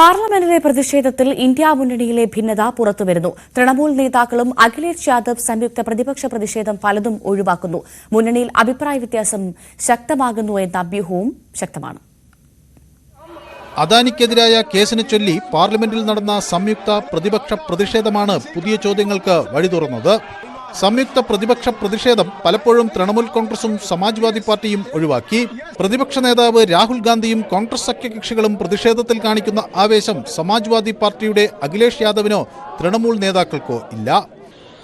പാർലമെന്റിലെ പ്രതിഷേധത്തിൽ ഇന്ത്യ മുന്നണിയിലെ ഭിന്നത പുറത്തുവരുന്നു. തൃണമൂൽ നേതാക്കളും അഖിലേഷ് യാദവ് സംയുക്ത പ്രതിപക്ഷ പ്രതിഷേധം പലതും ഒഴിവാക്കുന്നു. മുന്നണിയിൽ അഭിപ്രായ വ്യത്യാസം ശക്തമാകുന്നു എന്ന അഭ്യൂഹവും ശക്തമാണ്. അദാനിക്കെതിരായ കേസിനെ ചൊല്ലി പാർലമെന്റിൽ നടന്ന സംയുക്ത പ്രതിപക്ഷ പ്രതിഷേധമാണ് പുതിയ ചോദ്യങ്ങൾക്ക് വഴി തുറന്നത് സംയുക്ത പ്രതിപക്ഷ പ്രതിഷേധം പലപ്പോഴും തൃണമൂൽ കോൺഗ്രസും സമാജ്വാദി പാർട്ടിയും ഒഴിവാക്കി പ്രതിപക്ഷ നേതാവ് രാഹുൽ ഗാന്ധിയും കോൺഗ്രസ് സഖ്യകക്ഷികളും പ്രതിഷേധത്തിൽ കാണിക്കുന്ന ആവേശം സമാജ്വാദി പാർട്ടിയുടെ അഖിലേഷ് യാദവിനോ തൃണമൂൽ നേതാക്കൾക്കോ ഇല്ല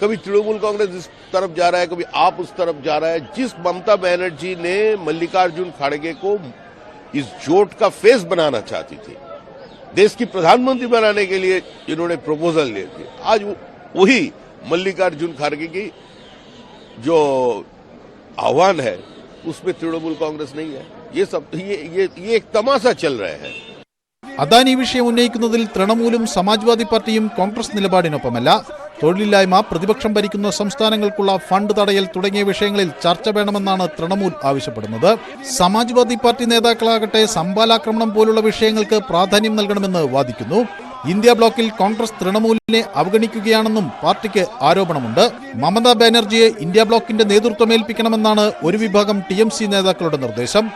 कभी तृणमूल कांग्रेस इस तरफ जा रहा है कभी आप उस तरफ जा रहा है जिस ममता बनर्जी ने मल्लिकार्जुन खड़गे को इस जोट का फेस बनाना चाहती थी देश की प्रधानमंत्री बनाने के लिए इन्होंने प्रपोजल लिए थे आज वो- वही मल्लिकार्जुन खड़गे की जो आह्वान है उसमें तृणमूल कांग्रेस नहीं है ये सब ये ये ये एक तमाशा चल रहे हैं അദാനി വിഷയം ഉന്നയിക്കുന്നതിൽ തൃണമൂലും സമാജ്വാദി പാർട്ടിയും കോൺഗ്രസ് നിലപാടിനൊപ്പമല്ല തൊഴിലില്ലായ്മ പ്രതിപക്ഷം ഭരിക്കുന്ന സംസ്ഥാനങ്ങൾക്കുള്ള ഫണ്ട് തടയൽ തുടങ്ങിയ വിഷയങ്ങളിൽ ചർച്ച വേണമെന്നാണ് തൃണമൂൽ ആവശ്യപ്പെടുന്നത് സമാജ്വാദി പാർട്ടി നേതാക്കളാകട്ടെ സംബാലാക്രമണം പോലുള്ള വിഷയങ്ങൾക്ക് പ്രാധാന്യം നൽകണമെന്ന് വാദിക്കുന്നു ഇന്ത്യ ബ്ലോക്കിൽ കോൺഗ്രസ് തൃണമൂലിനെ അവഗണിക്കുകയാണെന്നും പാർട്ടിക്ക് ആരോപണമുണ്ട്. മമതാ ബാനർജിയെ ഇന്ത്യ ബ്ലോക്കിന്റെ നേതൃത്വമേൽപ്പിക്കണമെന്നാണ് ഒരു വിഭാഗം ടി നേതാക്കളുടെ നിർദ്ദേശം.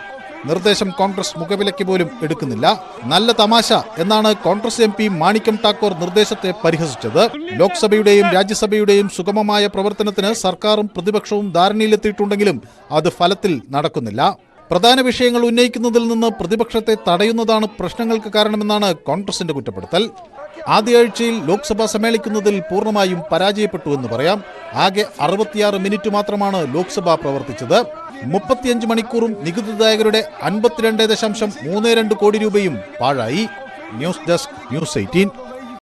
നിർദ്ദേശം കോൺഗ്രസ് മുഖവിലയ്ക്ക് പോലും എടുക്കുന്നില്ല. നല്ല തമാശ എന്നാണ് കോൺഗ്രസ് എം പി മാണിക്യം ടാക്കോർ നിർദ്ദേശത്തെ പരിഹസിച്ചത്. ലോക്സഭയുടെയും രാജ്യസഭയുടെയും സുഗമമായ പ്രവർത്തനത്തിന് സർക്കാരും പ്രതിപക്ഷവും ധാരണയിലെത്തിയിട്ടുണ്ടെങ്കിലും അത് ഫലത്തിൽ നടക്കുന്നില്ല. പ്രധാന വിഷയങ്ങൾ ഉന്നയിക്കുന്നതിൽ നിന്ന് പ്രതിപക്ഷത്തെ തടയുന്നതാണ് പ്രശ്നങ്ങൾക്ക് കാരണമെന്നാണ് കോൺഗ്രസിന്റെ കുറ്റപ്പെടുത്തൽ. ആദ്യ ആഴ്ചയിൽ ലോക്സഭ സമ്മേളിക്കുന്നതിൽ പൂർണമായും പരാജയപ്പെട്ടു എന്ന് പറയാം. ആകെ അറുപത്തിയാറ് മിനിറ്റ് മാത്രമാണ് ലോക്സഭ പ്രവർത്തിച്ചത്. മുപ്പത്തിയഞ്ച് മണിക്കൂറും നികുതിദായകരുടെ അൻപത്തിരണ്ട് ദശാംശം മൂന്ന് രണ്ട് കോടി രൂപയും പാഴായി. News desk news eighteen.